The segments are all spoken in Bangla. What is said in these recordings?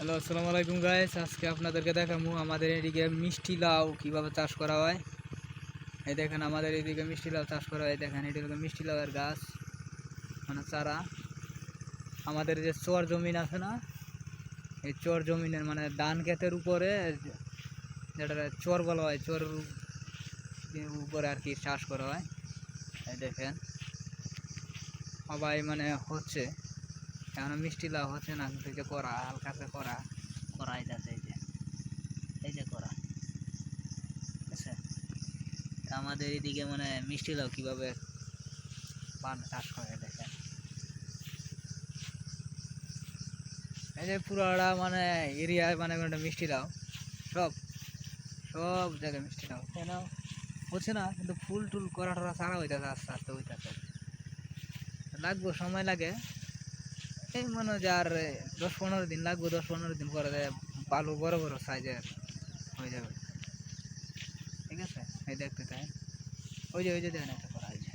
হ্যালো, আসসালামু আলাইকুম গাইস আজকে আপনাদেরকে দেখাবো আমাদের এদিকে মিষ্টি লাউ কীভাবে চাষ করা হয়। এই দেখেন আমাদের এদিকে মিষ্টি লাউ চাষ করা হয়। দেখেন, এটি হলো মিষ্টি লাউয়ের গাছ মানে চারা। আমাদের যে চর জমিন আছে না, এই চর জমিনের মানে ধান ক্ষেতের উপরে যেটা চর বলা হয়, চর উপরে আর কি চাষ করা হয়। এই দেখেন, সবাই মানে হচ্ছে। এখন মিষ্টি লাউ হচ্ছে না, কিন্তু যে করা হালকা করে করা করাই যাচ্ছে এই যে এই যে করা বুঝছে? আমাদের এদিকে মানে মিষ্টি লাউ কীভাবে পান চাষ করে দেখেন। এই যে পুরাটা মানে এরিয়ায় মানে একটা মিষ্টি লাউ, সব সব জায়গায় মিষ্টি লাউ। কেন? হচ্ছে না, কিন্তু ফুল টুল করা টরা সারা হইতেছে, আস্তে আস্তে হইতেছে। লাগবো, সময় লাগে। এই মনে হয় আর দশ পনেরো দিন লাগবে, দশ পনেরো দিন পরে বালু বড় বড় সাইজের হয়ে যাবে। ঠিক আছে? এই দেখতে চাই ওই যে ওই যে দেখেন একটা করা হয়েছে?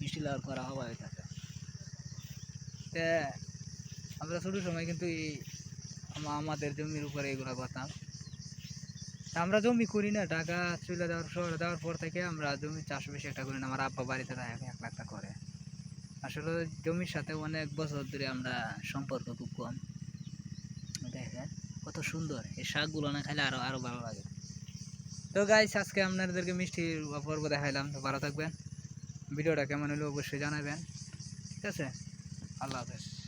মিষ্টি লাউর করা হওয়া হইতেছে তে আমরা ছোটো সময় কিন্তু আমাদের জমির উপরে এগুলো করতাম। আমরা জমি করি না, টাকা চলে যাওয়ার শহরে দেওয়ার পর থেকে আমরা জমি চাষ বেশি একটা করি না, আমার আব্বা বাড়িতে থাকে, এক লাখটা করে। আসলে জমির সাথে অনেক বছর ধরে আমরা সম্পর্ক খুব কম। দেখেন, কত সুন্দর, এই শাকগুলো না খাইলে আরও আরও ভালো লাগে। তো গাইস আজকে আপনাদেরকে মিষ্টির পর্ব দেখাইলাম, তো ভালো থাকবেন। ভিডিওটা কেমন হলো অবশ্যই জানাবেন। ঠিক আছে? আল্লাহ হাফেজ।